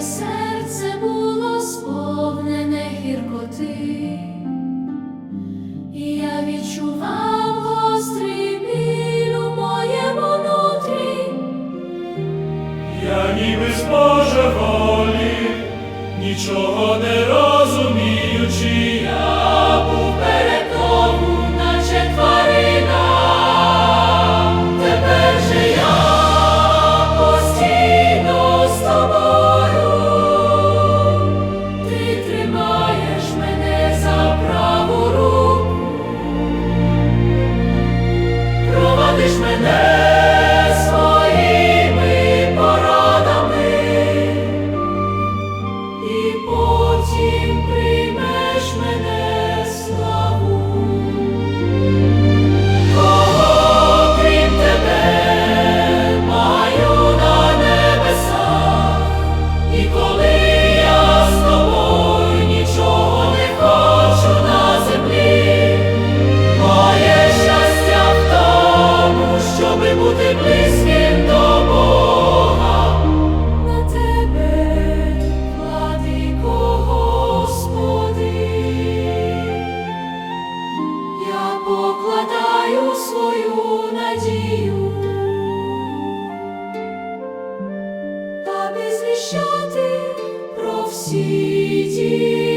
серце було сповнене гіркоти, і я відчував гострий моєму нутрі. Я ніби з Божа волі, нічого не. близьким до Бога, на тебе, владико Господи, я покладаю свою надію, та безвіщати про всі ті.